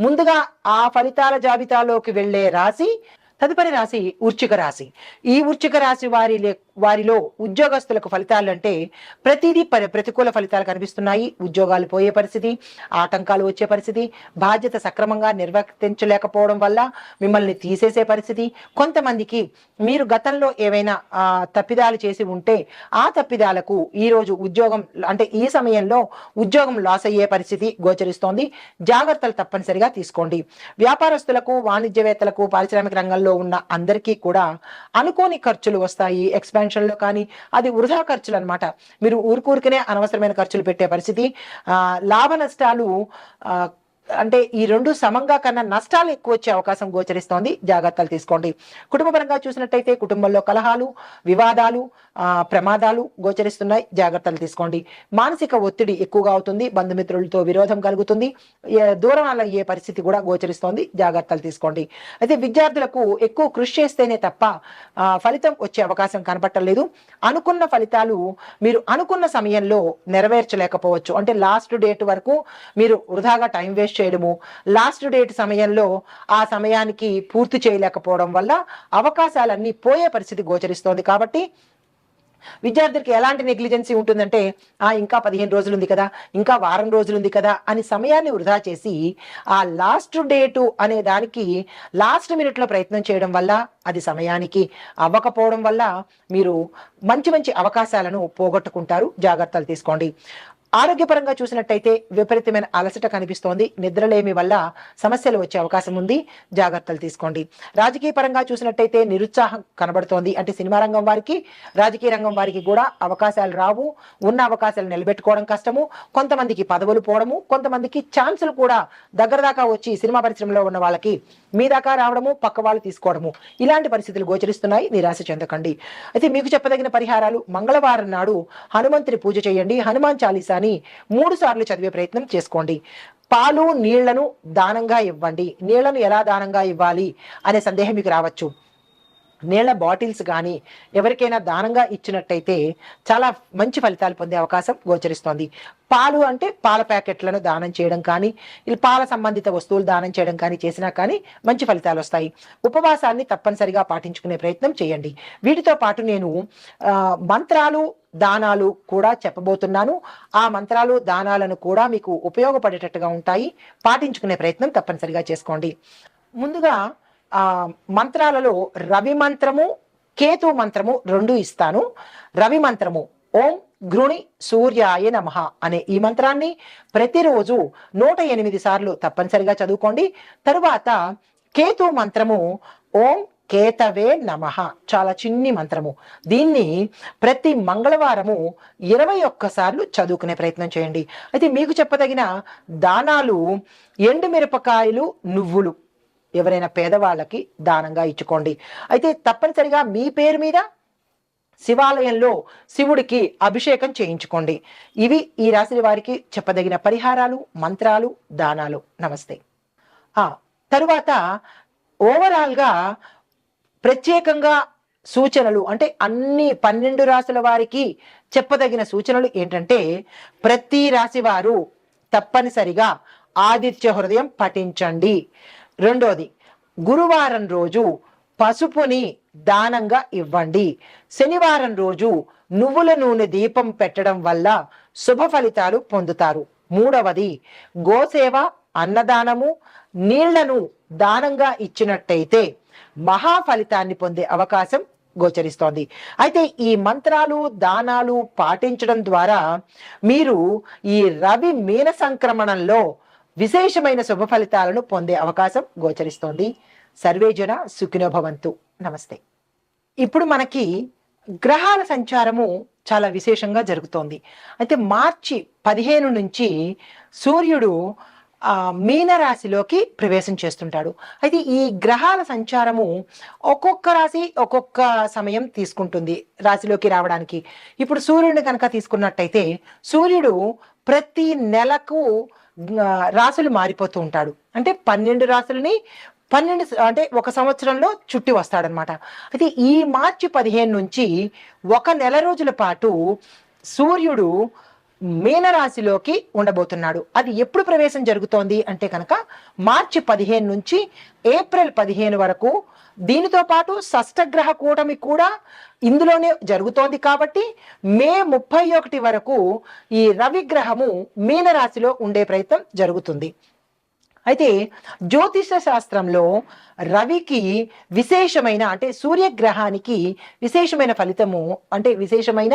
ముందుగా ఆ ఫలితాల జాబితాలోకి వెళ్ళే రాశి తదుపరి రాశి ఉర్చిక రాశి. ఈ ఉర్చిక రాశి వారి వారిలో ఉద్యోగస్తులకు ఫలితాలు అంటే ప్రతిదీ ప్రతికూల ఫలితాలు కనిపిస్తున్నాయి. ఉద్యోగాలు పోయే పరిస్థితి ఆటంకాలు వచ్చే పరిస్థితి బాధ్యత సక్రమంగా నిర్వర్తించలేకపోవడం వల్ల మిమ్మల్ని తీసేసే పరిస్థితి. కొంతమందికి మీరు గతంలో ఏవైనా తప్పిదాలు చేసి ఉంటే ఆ తప్పిదాలకు ఈ రోజు ఉద్యోగం అంటే ఈ సమయంలో ఉద్యోగం లాస్ అయ్యే పరిస్థితి గోచరిస్తోంది. జాగ్రత్తలు తప్పనిసరిగా తీసుకోండి. వ్యాపారస్తులకు వాణిజ్యవేత్తలకు పారిశ్రామిక రంగంలో ఉన్న అందరికీ కూడా అనుకోని ఖర్చులు వస్తాయి. ఎక్స్పాన్షన్ లో కానీ అది వృధా ఖర్చులు అన్నమాట మీరు ఊరుకూరికనే అనవసరమైన ఖర్చులు పెట్టే పరిస్థితి. ఆ, లాభ నష్టాలు ఆ, అంటే ఈ రెండు సమంగా కన్నా నష్టాలు ఎక్కువ వచ్చే అవకాశం గోచరిస్తోంది. జాగ్రత్తలు తీసుకోండి. కుటుంబపరంగా చూసినట్టయితే కుటుంబంలో కలహాలు వివాదాలు ప్రమాదాలు గోచరిస్తున్నాయి. జాగ్రత్తలు తీసుకోండి. మానసిక ఒత్తిడి ఎక్కువగా అవుతుంది. బంధుమిత్రులతో విరోధం కలుగుతుంది. ఏ- దూరం అయ్యే పరిస్థితి కూడా గోచరిస్తోంది. జాగ్రత్తలు తీసుకోండి. అయితే విద్యార్థులకు ఎక్కువ కృషి చేస్తేనే తప్ప ఫలితం వచ్చే అవకాశం కనపట్టలేదు. అనుకున్న ఫలితాలు మీరు అనుకున్న సమయంలో నెరవేర్చలేకపోవచ్చు. అంటే లాస్ట్ డేట్ వరకు మీరు వృధాగా టైం వేస్ట్ చేయడము. లాస్ట్ డేట్ సమయంలో ఆ సమయానికి పూర్తి చేయలేకపోవడం వల్ల అవకాశాలన్నీ పోయే పరిస్థితి గోచరిస్తోంది. కాబట్టి విద్యార్థులకి ఎలాంటి నెగ్లిజెన్సీ ఉంటుందంటే ఆ ఇంకా పదిహేను రోజులు ఉంది కదా ఇంకా వారం రోజులు ఉంది కదా అని సమయాన్ని వృధా చేసి ఆ లాస్ట్ డేటు అనే దానికి లాస్ట్ మినిట్లో ప్రయత్నం చేయడం వల్ల అది సమయానికి అవ్వకపోవడం వల్ల మీరు మంచి మంచి అవకాశాలను పోగొట్టుకుంటారు. జాగ్రత్తలు తీసుకోండి. ఆరోగ్యపరంగా చూసినట్టయితే విపరీతమైన అలసట కనిపిస్తోంది. నిద్రలేమి వల్ల సమస్యలు వచ్చే అవకాశం ఉంది. జాగ్రత్తలు తీసుకోండి. రాజకీయ పరంగా చూసినట్టయితే నిరుత్సాహం కనబడుతోంది. అంటే సినిమా రంగం వారికి రాజకీయ రంగం వారికి కూడా అవకాశాలు రావు. ఉన్న అవకాశాలు నిలబెట్టుకోవడం కష్టము. కొంతమందికి పదవులు పోవడము కొంతమందికి ఛాన్సులు కూడా దగ్గర దాకా వచ్చి సినిమా పరిశ్రమలో ఉన్న వాళ్ళకి మీ దాకా రావడము పక్క వాళ్ళు తీసుకోవడము. ఇలాంటి పరిస్థితులు గోచరిస్తున్నాయి. నిరాశ చెందకండి. అయితే మీకు చెప్పదగిన పరిహారాలు మంగళవారం నాడు హనుమంతుని పూజ చేయండి. హనుమాన్ చాలీసాని మూడు సార్లు చదివే ప్రయత్నం చేసుకోండి. పాలు నీళ్ళను దానంగా ఇవ్వండి. నీళ్ళను ఎలా దానంగా ఇవ్వాలి అనే సందేహం మీకు రావచ్చు. నీళ్ళ బాటిల్స్ కానీ ఎవరికైనా దానంగా ఇచ్చినట్టయితే చాలా మంచి ఫలితాలు పొందే అవకాశం గోచరిస్తోంది. పాలు అంటే పాల ప్యాకెట్లను దానం చేయడం కానీ పాల సంబంధిత వస్తువులు దానం చేయడం కానీ చేసినా కానీ మంచి ఫలితాలు వస్తాయి. ఉపవాసాన్ని తప్పనిసరిగా పాటించుకునే ప్రయత్నం చేయండి. వీటితో పాటు నేను మంత్రాలు దానాలు కూడా చెప్పబోతున్నాను. ఆ మంత్రాలు దానాలను కూడా మీకు ఉపయోగపడేటట్టుగా ఉంటాయి. పాటించుకునే ప్రయత్నం తప్పనిసరిగా చేసుకోండి. ముందుగా ఆ మంత్రాలలో రవి మంత్రము కేతు మంత్రము రెండు ఇస్తాను. రవి మంత్రము ఓం గృణి సూర్యాయ నమః అనే ఈ మంత్రాన్ని ప్రతిరోజు నూట ఎనిమిది సార్లు తప్పనిసరిగా చదువుకోండి. తరువాత కేతు మంత్రము ఓం కేతవే నమః చాలా చిన్ని మంత్రము. దీన్ని ప్రతి మంగళవారము ఇరవై ఒక్కసార్లు చదువుకునే ప్రయత్నం చేయండి. అయితే మీకు చెప్పదగిన దానాలు ఎండుమిరపకాయలు నువ్వులు. ఎవరైనా పేదవాళ్ళకి దానంగా ఇచ్చుకోండి. అయితే తప్పనిసరిగా మీ పేరు మీద శివాలయంలో శివుడికి అభిషేకం చేయించుకోండి. ఇవి ఈ రాశి వారికి చెప్పదగిన పరిహారాలు మంత్రాలు దానాలు. నమస్తే. ఆ తరువాత ఓవరాల్గా ప్రత్యేకంగా సూచనలు అంటే అన్ని పన్నెండు రాశుల వారికి చెప్పదగిన సూచనలు ఏంటంటే ప్రతి రాశి వారు తప్పనిసరిగా ఆదిత్య హృదయం పఠించండి. రెండోది గురువారం రోజు పసుపుని దానంగా ఇవ్వండి. శనివారం రోజు నువ్వుల నూనె దీపం పెట్టడం వల్ల శుభ ఫలితాలు పొందుతారు. మూడవది గోసేవ అన్నదానము నీళ్ళను దానంగా ఇచ్చినట్టయితే మహా ఫలితాన్ని పొందే అవకాశం గోచరిస్తోంది. అయితే ఈ మంత్రాలు దానాలు పాటించడం ద్వారా మీరు ఈ రవి మీన సంక్రమణంలో విశేషమైన శుభ ఫలితాలను పొందే అవకాశం గోచరిస్తోంది. సర్వేజన సుఖినోభవంతు నమస్తే. ఇప్పుడు మనకి గ్రహాల సంచారము చాలా విశేషంగా జరుగుతోంది. అయితే మార్చి పదిహేను నుంచి సూర్యుడు మీనరాశిలోకి మీన రాశిలోకి ప్రవేశం చేస్తుంటాడు. అయితే ఈ గ్రహాల సంచారము ఒక్కొక్క రాశి ఒక్కొక్క సమయం తీసుకుంటుంది రాశిలోకి రావడానికి. ఇప్పుడు సూర్యుడిని కనుక తీసుకున్నట్టయితే సూర్యుడు ప్రతి నెలకు రాసులు రాశులు మారిపోతూ ఉంటాడు. అంటే పన్నెండు రాశులని పన్నెండు అంటే ఒక సంవత్సరంలో చుట్టి వస్తాడనమాట. అయితే ఈ మార్చి పదిహేను నుంచి ఒక నెల రోజుల పాటు సూర్యుడు మీనరాశిలోకి ఉండబోతున్నాడు. అది ఎప్పుడు ప్రవేశం జరుగుతోంది అంటే కనుక మార్చి పదిహేను నుంచి ఏప్రిల్ పదిహేను వరకు దీనితో పాటు షష్టగ్రహ కూటమి కూడా ఇందులోనే జరుగుతోంది కాబట్టి మే ముప్పై ఒకటి వరకు ఈ రవిగ్రహము మీనరాశిలో ఉండే ప్రయత్నం జరుగుతుంది. అయితే జ్యోతిష శాస్త్రంలో రవికి విశేషమైన అంటే సూర్యగ్రహానికి విశేషమైన ఫలితము అంటే విశేషమైన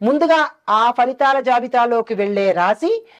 ముందుగా ఆ ఫలితాల జాబితాలోకి వెళ్ళే రాశి